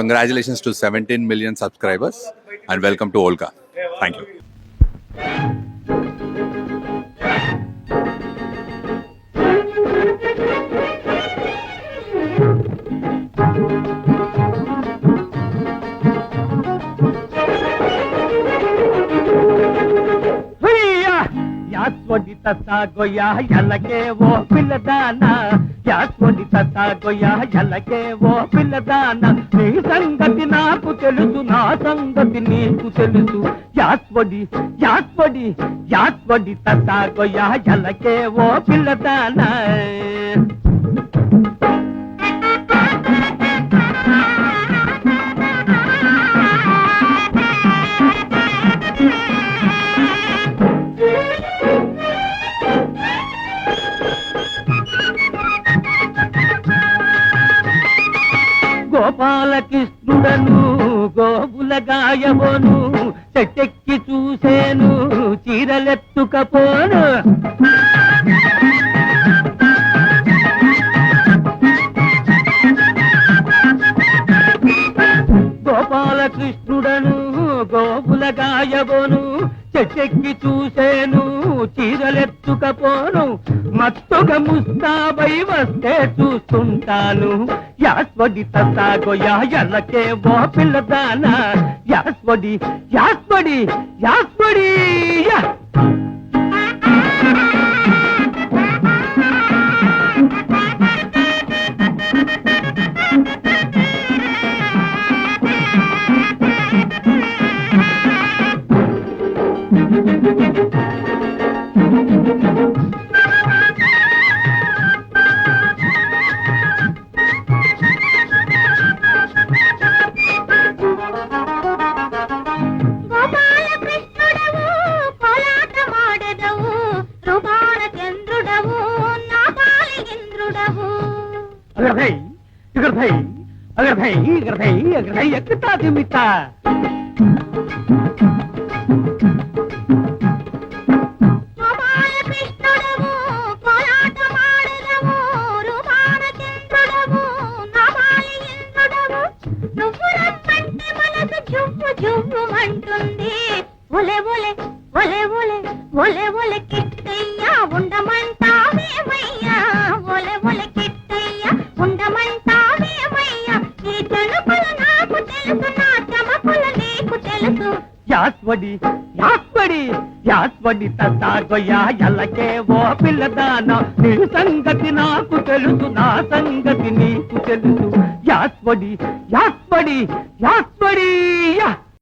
Congratulations to 17 million subscribers and welcome to Olga. Thank you. తత్తాగొయ్యా ఎల్లకేవో పిల్లదాన? యాస్కొని తత్తాగొయ్యా ఎల్లకేవో పిల్లదాన? నీ సంగతి నాకు తెలుసు నా సంగతి నీకు తెలుసు. యాస్వడి యాస్వడి యాస్వడి తత్తాగొయ్యా ఎల్లకేవో పిల్లదాన? గోపాలకృష్ణుడను గోపుల గాయబోను చెట్టెక్కి చూసేను చీరలెత్తుకపోను. గోపాలకృష్ణుడను గోపుల గాయబోను చెక్కి చూసేను చీరలెత్తుకపోను మత్తుగా ముస్తాబై వస్తే చూస్తుంటాను. యాస్వడి తసాగోయా ఎల్లకే ఓ పిల్లదానా యాస్వడి యాస్వడి యాస్వడి యా. అగర్ భై ఇగర్ భై అగర్ భై ఎక్కుతా తిమ్మితా జువ్వు ఒలే ఒలే ఒలే ఒలే ఒలే ఒలే కిట్టయ్యా ఉండమంటావేమయ్యా? ఒలే ఒలే కిట్టయ్యా ఉండమంటావేమయ్యా? నీ తలుపులు నాకు తెలుసు నా చమకులు నీకు తెలుసు. యాస్వడి యాస్వడి యాస్వడి తసాగోయా ఎల్లకే ఓ పిల్లదాన. నీ సంగతి నాకు తెలుసు నా సంగతి నీకు తెలుసు. యాస్వడి యాస్వడి యాస్వడి యా.